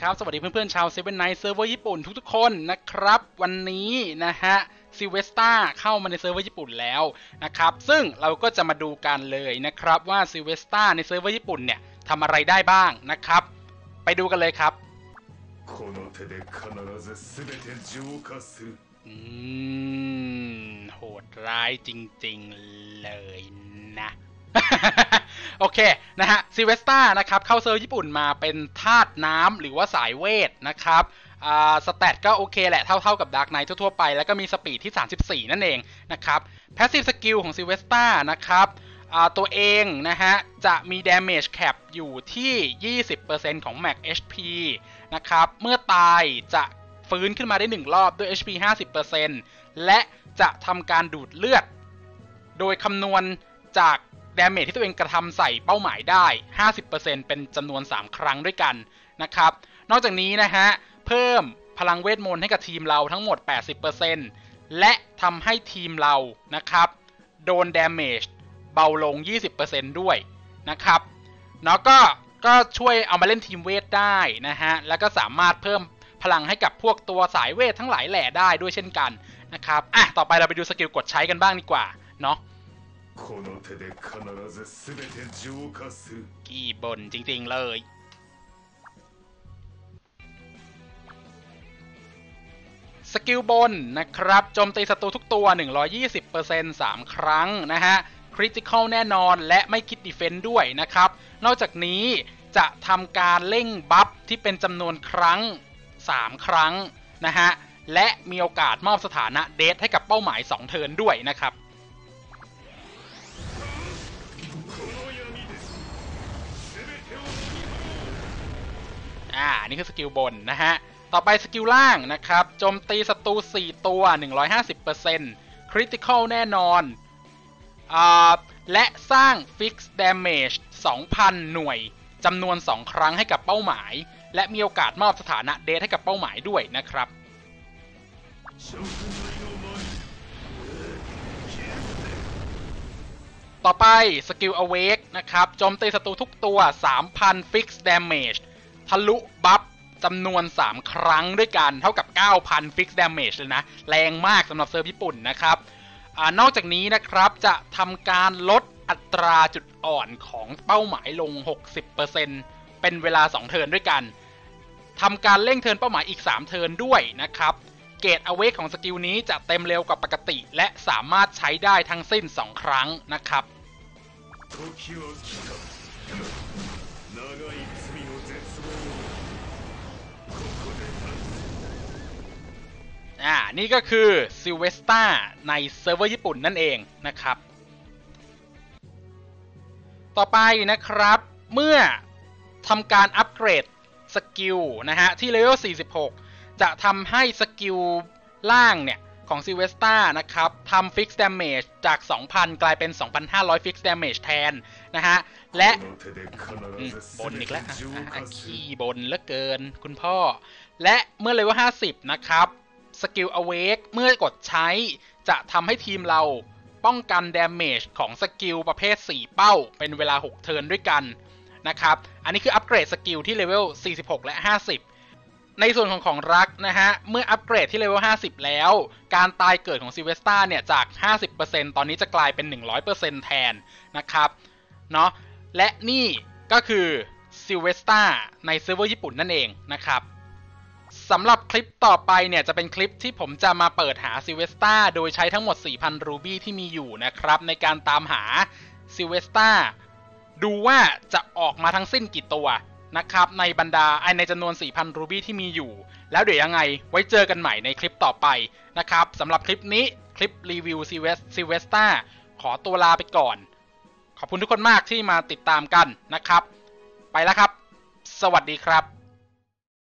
ครับ สวัสดีเพื่อนๆชาวเซเว่นไนท์เซิร์ฟเวอร์ญี่ปุ่นทุกๆคนนะครับ วันนี้นะฮะซิเวสตาเข้ามาในเซิร์ฟเวอร์ญี่ปุ่นแล้วนะครับ ซึ่งเราก็จะมาดูกันเลยนะครับว่าซิเวสตาในเซิร์ฟเวอร์ญี่ปุ่นเนี่ยทำอะไรได้บ้างนะครับ ไปดูกันเลยครับอืมโหดร้ายจริงๆเลยนะ โอเคนะฮะซิเวสตานะครับเข้าเซิร์ฟญี่ปุ่นมาเป็นธาตุน้ำหรือว่าสายเวทนะครับอ่าสแตทก็โอเคแหละ เท่าๆกับดาร์กไนท์ทั่วๆไป แล้วก็มีสปีดที่ 34 นั่นเองนะครับแพสซีฟสกิลของซิเวสตานะครับอ่าตัวเองนะฮะ จะมี damage cap อยู่ที่ 20%ของ max HP นะครับ เมื่อตายจะฟื้นขึ้นมาได้ 1 รอบด้วย HP 50%และจะทำการดูดเลือด โดยคำนวณจาก damage ที่ตัวเองกระทำใส่เป้าหมายได้ 50%เป็นจำนวน 3 ครั้งด้วยกันนะครับ นอกจากนี้นะฮะ เพิ่มพลังเวทมนต์ให้กับทีมเราทั้งหมด 80%และทำให้ทีมเรานะครับ โดน damage เบาลง 20%ด้วยนะครับเนาะก็ก็ช่วยเอามาเล่นทีมเวทได้นะฮะ แล้วก็สามารถเพิ่มพลังให้กับพวกตัวสายเวททั้งหลายแหล่ได้ด้วยเช่นกันนะครับ อะ ต่อไปเราไปดูสกิลกดใช้กันบ้างดีกว่าเนาะ この手で必ず全て浄化する กี่บนจริงๆเลย สกิลบนนะครับโจมตีศัตรูทุกตัว 120% 3 ครั้งนะฮะ คริติคอลแน่นอนและไม่คิดดีเฟนต์ด้วยนะครับ นอกจากนี้จะทำการเร่งบัฟที่เป็นจำนวนครั้ง 3 ครั้งนะฮะ และมีโอกาสมอบสถานะเดทให้กับเป้าหมาย 2 เทิร์นด้วยนะครับ อ่าอันนี้คือสกิลบนนะฮะ ต่อไปสกิลล่างนะครับ โจมตีศัตรู 4 ตัว 150%คริติคอลแน่นอนอ่าและสร้าง Fixed Damage 2,000 หน่วยจำนวน 2 ครั้งให้กับเป้าหมาย และมีโอกาสมอบสถานะเดทให้กับเป้าหมายด้วยนะครับต่อไปสกิลอเวกนะครับ โจมตีศัตรูทุกตัว 3,000 Fixed Damage ทะลุบัฟจำนวน 3 ครั้งด้วยกันเท่ากับ 9,000 Fix Damage เลยนะ แรงมากสำหรับเซิร์ฟญี่ปุ่นนะครับอนอกจากนี้นะครับจะทำการลดอัตราจุดอ่อนของเป้าหมายลง 60%เป็นเวลา 2 เทิร์นด้วยกันทำการเร่งเทิร์นเป้าหมายอีก 3 เทิร์นด้วยนะครับ เกรด Awake ของสกิลนี้จะเต็มเร็วกว่าปกติ และสามารถใช้ได้ทั้งสิ้น 2 ครั้งนะครับ อ่า นี่ก็คือซิเวสตาในเซิร์ฟเวอร์ญี่ปุ่นนั่นเองนะครับ ต่อไปนะครับเมื่อทำการอัปเกรดสกิลนะฮะ ที่เลเวล 46 จะทำให้สกิลล่างเนี่ย ของซิเวสตานะครับทำฟิกซ์ดามจจาก 2,000 กลายเป็น 2,500ฟิกซ์ดามจแทน นะฮะ และบนอีกแล้วขี้บนเหลือเกินคุณพ่อ และเมื่อเลเวล 50 นะครับ สกิล Awake เมื่อกดใช้ จะทำให้ทีมเราป้องกัน Damage ของสกิลประเภท 4 เป้า เป็นเวลา 6 เทิร์นด้วยกันนะครับ อันนี้คืออัปเกรดสกิลที่เลเวล 46 และ 50 ในส่วนของของรักนะฮะ เมื่ออัปเกรดที่เลเวล 50 แล้ว การตายเกิดของซิเวสตาเนี่ย จาก 50%ตอนนี้จะกลายเป็น 100%แทนนะครับเนาะ และนี่ก็คือซิเวสตาในเซิร์ฟเวอร์ญี่ปุ่นนั่นเองนะครับ สำหรับคลิปต่อไปเนี่ยจะเป็นคลิปที่ผมจะมาเปิดหาซิเวสตาโดยใช้ทั้งหมด 4,000 รูบี้ที่มีอยู่นะครับ ในการตามหาซิเวสตาดูว่าจะออกมาทั้งสิ้นกี่ตัวนะครับในบรรดาไอในจำนวน 4,000 รูบี้ที่มีอยู่ แล้วเดี๋ยวยังไงไว้เจอกันใหม่ในคลิปต่อไปนะครับสำหรับคลิปนี้คลิปรีวิวซิเวสซิเวสตาขอตัวลาไปก่อน ขอบคุณทุกคนมากที่มาติดตามกันนะครับ ไปแล้วครับ สวัสดีครับ